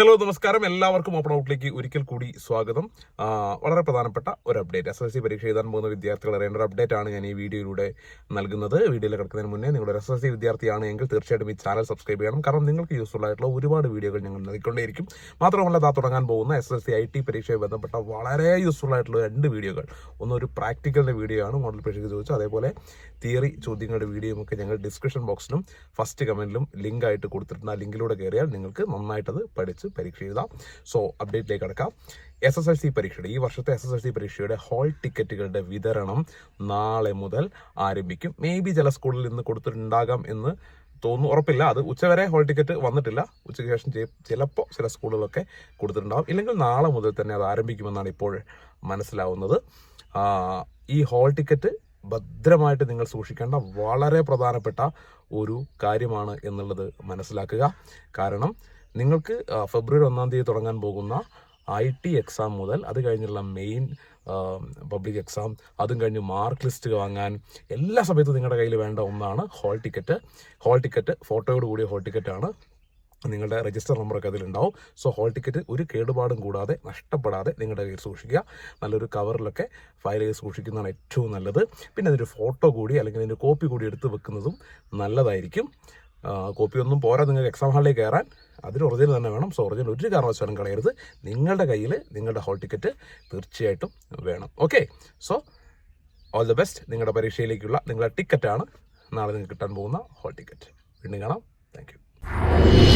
Hello നമസ്കാരം. എല്ലാവർക്കും open ഔട്ടിലേക്ക് ഒരിക്കൽ കൂടി സ്വാഗതം. വളരെ പ്രധാനപ്പെട്ട ഒരു അപ്ഡേറ്റ് എസ് എസ് സി പരീക്ഷ എഴുതാൻ പോകുന്ന വിദ്യാർത്ഥികൾ അറിയേണ്ട ഒരു അപ്ഡേറ്റ് ആണ് ഞാൻ ഈ വീഡിയോയിലൂടെ നൽകുന്നത്. വീഡിയോയിൽ കിടക്കുന്നതിന് മുന്നേ നിങ്ങൾ എസ് എസ് സി വിദ്യാർത്ഥിയാണ് എങ്കിൽ തീർച്ചയായിട്ടും ഈ ചാനൽ സബ്സ്ക്രൈബ് ചെയ്യണം. കാരണം നിങ്ങൾക്ക് യൂസ്ഫുൾ ആയിട്ടുള്ള ഒരുപാട് വീഡിയോകൾ ഞങ്ങൾ നൽകിക്കൊണ്ടേയിരിക്കും. മാത്രമല്ല ഇതാ തുടങ്ങാൻ പോകുന്ന S S C I T ബന്ധപ്പെട്ട വളരെ യൂസ്ഫുൾ ആയിട്ടുള്ള രണ്ട് വീഡിയോകൾ. ഒന്ന് ഒരു പ്രാക്ടിക്കലിന്റെ വീഡിയോ ആണ്. മോഡൽ പരീക്ഷയ്ക്ക് ചോദിച്ചു. അതേപോലെ തിയറി ചോദ്യങ്ങളുടെ വീഡിയോയും ഒക്കെ ഞങ്ങൾ ഡിസ്ക്രിപ്ഷൻ ബോക്സിലും ഫസ്റ്റ് കമന്റിലും ലിങ്ക് ആയിട്ട് കൊടുത്തിട്ടുണ്ട്. ആ ലിങ്കിലൂടെ കയറിയാൽ നിങ്ങൾക്ക് നന്നായിട്ടത് പഠിച്ച് പരീക്ഷ എഴുതാം സോ അപ്ഡേറ്റിലേക്ക് കടക്കാം. എസ് എസ് എൽ സി പരീക്ഷയുടെ ഈ വർഷത്തെ എസ് എസ് എൽ സി പരീക്ഷയുടെ ഹോൾ ടിക്കറ്റുകളുടെ വിതരണം നാളെ മുതൽ ആരംഭിക്കും. മേ ബി ചില സ്കൂളിൽ നിന്ന് കൊടുത്തിട്ടുണ്ടാകാം എന്ന് തോന്നുന്നു. ഉറപ്പില്ല അത് ഉച്ചവരെ ഹോൾ ടിക്കറ്റ് വന്നിട്ടില്ല. ഉച്ചയ്ക്ക് ശേഷം ചിലപ്പോൾ ചില സ്കൂളുകളൊക്കെ കൊടുത്തിട്ടുണ്ടാകും ഇല്ലെങ്കിൽ നാളെ മുതൽ തന്നെ അത് ആരംഭിക്കുമെന്നാണ് ഇപ്പോൾ മനസ്സിലാവുന്നത്. ഈ ഹോൾ ടിക്കറ്റ് ഭദ്രമായിട്ട് നിങ്ങൾ സൂക്ഷിക്കേണ്ട വളരെ പ്രധാനപ്പെട്ട ഒരു കാര്യമാണ് എന്നുള്ളത് മനസ്സിലാക്കുക. കാരണം നിങ്ങൾക്ക് ഫെബ്രുവരി ഒന്നാം തീയതി തുടങ്ങാൻ പോകുന്ന ഐ ടി എക്സാം മുതൽ അത് കഴിഞ്ഞുള്ള മെയിൻ പബ്ലിക് എക്സാം അതും കഴിഞ്ഞ് മാർക്ക് ലിസ്റ്റ് വാങ്ങാൻ എല്ലാ സമയത്തും നിങ്ങളുടെ കയ്യിൽ വേണ്ട ഒന്നാണ് ഹോൾ ടിക്കറ്റ്. ഹോൾ ടിക്കറ്റ് ഫോട്ടോയോട് കൂടിയ ഹോൾ ടിക്കറ്റാണ്. നിങ്ങളുടെ രജിസ്റ്റർ നമ്പറൊക്കെ അതിലുണ്ടാവും. സോ ഹോൾ ടിക്കറ്റ് ഒരു കേടുപാടും കൂടാതെ നഷ്ടപ്പെടാതെ നിങ്ങളുടെ കയ്യിൽ സൂക്ഷിക്കുക. നല്ലൊരു കവറിലൊക്കെ ഫയൽ ചെയ്ത് സൂക്ഷിക്കുന്നതാണ് ഏറ്റവും നല്ലത്. പിന്നെ അതിന്റെ ഫോട്ടോ കൂടി അല്ലെങ്കിൽ അതിന്റെ കോപ്പി കൂടി എടുത്ത് വെക്കുന്നതും നല്ലതായിരിക്കും. കോപ്പി ഒന്നും പോരാ നിങ്ങൾക്ക് എക്സാം ഹാളിൽ കയറാൻ അതിന് ഒറിജിനൽ തന്നെ വേണം. സോ ഒറിജിനൽ ഒരു കാരണവശാലും കളയരുത്. നിങ്ങളുടെ കയ്യിൽ നിങ്ങളുടെ ഹോൾ ടിക്കറ്റ് തീർച്ചയായിട്ടും വേണം. Okay so all the best നിങ്ങളുടെ പരീക്ഷയിലേക്കുള്ള നിങ്ങളുടെ ടിക്കറ്റാണ് നാളെ നിങ്ങൾക്ക് കിട്ടാൻ പോകുന്ന ഹോൾ ടിക്കറ്റ് വീണ്ടും കാണാം. താങ്ക്